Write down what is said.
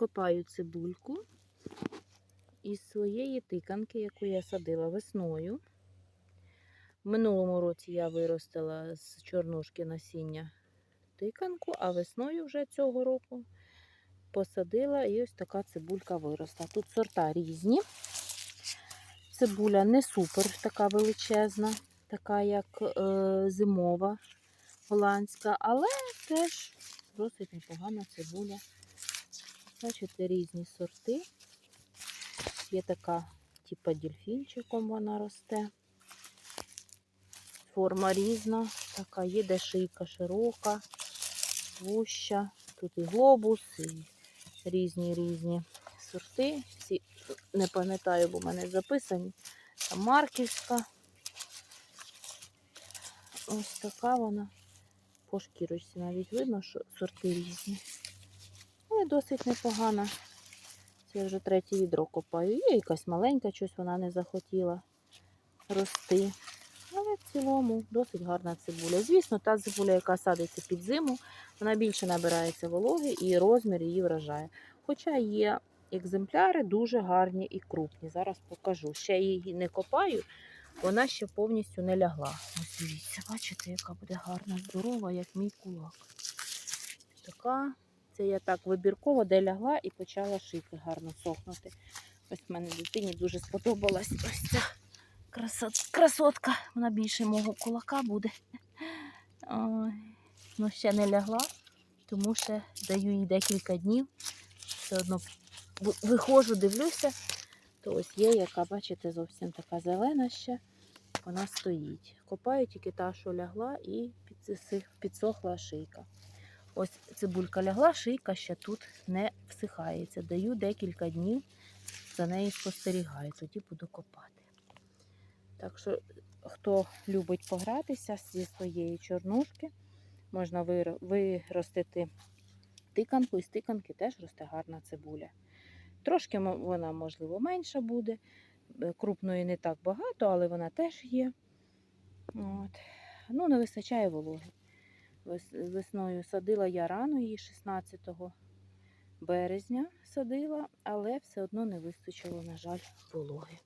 Копаю цибульку із своєї тиканки, яку я садила весною. В минулому році я виростила з чорнушки насіння тиканку, а весною вже цього року посадила і ось така цибулька виросла. Тут сорта різні. Цибуля не супер така величезна, така як е, зимова голландська, але теж досить непогана цибуля. Бачите, різні сорти. Є така, типа дельфінчиком вона росте. Форма різна, така є, де шийка широка, вуща. Тут і глобус, і різні різні сорти. Всі не пам'ятаю, бо в мене записані. Там марківська. Ось така вона. По шкірочці навіть видно, що сорти різні. Але досить непогана. Це я вже третє відро копаю. Є якась маленька, щось вона не захотіла рости. Але в цілому досить гарна цибуля. Звісно, та цибуля, яка садиться під зиму, вона більше набирається вологи і розмір її вражає. Хоча є екземпляри дуже гарні і крупні. Зараз покажу. Ще її не копаю, вона ще повністю не лягла. Ось дивіться, бачите, яка буде гарна, здорова, як мій кулак. Така. Це я так вибірково, де лягла і почала шийки гарно сохнути. Ось в мене дитині дуже сподобалась ось ця красотка. Вона більше мого кулака буде. Ну, ще не лягла, тому ще даю їй декілька днів. Все одно виходжу, дивлюся, то ось є, яка, бачите, зовсім така зелена ще. Вона стоїть. Копаю тільки та, що лягла, і підсохла шийка. Ось цибулька лягла, шийка ще тут не всихається. Даю декілька днів, за нею спостерігаю, тоді буду копати. Так що, хто любить погратися зі своєї чорнушки, можна виростити тиканку, і з тиканки теж росте гарна цибуля. Трошки вона, можливо, менша буде. е, Крупної не так багато, але вона теж є. От. Ну, не вистачає вологи. Вес- Весною садила я рано її 16 березня садила, але все одно не вистачило, на жаль, вологи.